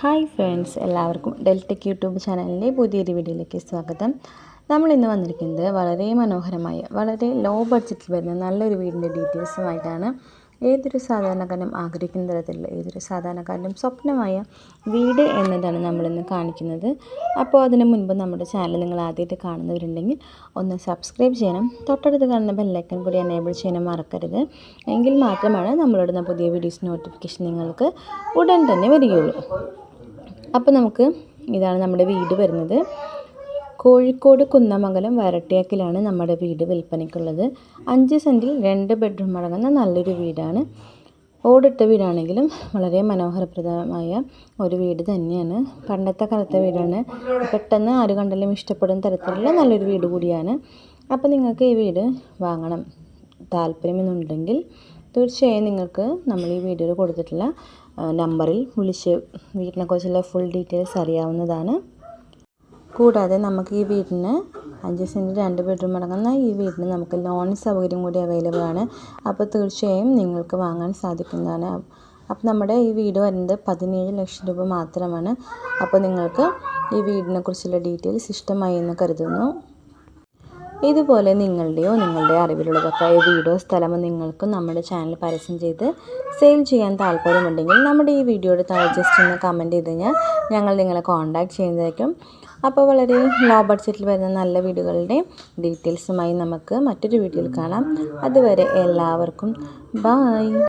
Hi friends എല്ലാവർക്കും ഡെൽറ്റക് YouTube ചാനലിന്റെ പുതിയൊരു വീഡിയോയിലേക്ക് സ്വാഗതം. നമ്മൾ ഇന്ന് വന്നിരിക്കുന്നത് വളരെ മനോഹരമായ വളരെ ലോ ബഡ്ജറ്റിൽ വരുന്ന നല്ലൊരു വീടിന്റെ ഡീറ്റെയിൽസുമായിട്ടാണ് ഏതൊരു സാധാരണക്കാരനും ആഗ്രഹിക്കുന്ന തരത്തിലുള്ള ഏതൊരു സാധാരണക്കാരനും സ്വപ്നമായ വീട് എന്നതാണ് നമ്മളിന്ന് കാണിക്കുന്നത്. അപ്പോൾ അതിന് മുൻപ് നമ്മുടെ ചാനൽ നിങ്ങൾ ആദ്യമായിട്ട് കാണുന്നവരുണ്ടെങ്കിൽ ഒന്ന് സബ്സ്ക്രൈബ് ചെയ്യണം. തൊട്ടടുത്ത് കാണുന്ന ബെല്ലൈക്കൺ കൂടി എനേബിൾ ചെയ്യാനും മറക്കരുത്. എങ്കിൽ മാത്രമാണ് നമ്മളിടുന്ന പുതിയ വീഡിയോസ് നോട്ടിഫിക്കേഷൻ നിങ്ങൾക്ക് ഉടൻ തന്നെ വരികയുള്ളൂ. അപ്പോൾ നമുക്ക് ഇതാണ് നമ്മുടെ വീട് വരുന്നത്. കോഴിക്കോട് കുന്നമംഗലം വരട്ടിയാക്കിലാണ് നമ്മുടെ വീട് വിൽപ്പനയ്ക്കുള്ളത്. അഞ്ച് സെന്റിൽ രണ്ട് ബെഡ്റൂം അടങ്ങുന്ന നല്ലൊരു വീടാണ്. ഓടിട്ട വീടാണെങ്കിലും വളരെ മനോഹരപ്രദമായ ഒരു വീട് തന്നെയാണ്. പണ്ടത്തെ കാലത്തെ വീടാണ്. പെട്ടെന്ന് ആര് കണ്ടാലും ഇഷ്ടപ്പെടുന്ന തരത്തിലുള്ള നല്ലൊരു വീട് കൂടിയാണ്. അപ്പോൾ നിങ്ങൾക്ക് ഈ വീട് വാങ്ങണം താല്പര്യമെന്നുണ്ടെങ്കിൽ തീർച്ചയായും നിങ്ങൾക്ക് നമ്മൾ ഈ വീഡിയോയിൽ കൊടുത്തിട്ടുള്ള നമ്പറിൽ വിളിച്ച് വീടിനെക്കുറിച്ചുള്ള ഫുൾ ഡീറ്റെയിൽസ് അറിയാവുന്നതാണ്. കൂടാതെ നമുക്ക് ഈ വീടിന് അഞ്ച് സെന്റ് രണ്ട് ബെഡ്റൂം അടങ്ങുന്ന ഈ വീടിന് നമുക്ക് ലോൺ സൗകര്യം കൂടി അവൈലബിൾ ആണ്. അപ്പോൾ തീർച്ചയായും നിങ്ങൾക്ക് വാങ്ങാൻ സാധിക്കുന്നതാണ്. അപ്പോൾ നമ്മുടെ ഈ വീട് വരുന്നത് പതിനേഴ് ലക്ഷം രൂപ മാത്രമാണ്. അപ്പോൾ നിങ്ങൾക്ക് ഈ വീടിനെക്കുറിച്ചുള്ള ഡീറ്റെയിൽസ് ഇഷ്ടമായി എന്ന് കരുതുന്നു. ഇതുപോലെ നിങ്ങളുടെയോ നിങ്ങളുടെ അറിവിലുള്ളതൊക്കെ വീഡിയോ സ്ഥലമോ നിങ്ങൾക്ക് നമ്മുടെ ചാനൽ പരസ്യം ചെയ്ത് സെയിൽ ചെയ്യാൻ താല്പര്യമുണ്ടെങ്കിൽ നമ്മുടെ ഈ വീഡിയോയുടെ താഴെ ജസ്റ്റ് ഒന്ന് കമന്റ് ചെയ്ത് കഴിഞ്ഞാൽ ഞങ്ങൾ നിങ്ങളെ കോൺടാക്റ്റ് ചെയ്യുന്നതായിരിക്കും. അപ്പോൾ വളരെ ലോ ബഡ്ജറ്റിൽ വരുന്ന നല്ല വീടുകളുടെ ഡീറ്റെയിൽസുമായി നമുക്ക് മറ്റൊരു വീഡിയോയിൽ കാണാം. അതുവരെ എല്ലാവർക്കും ബായ്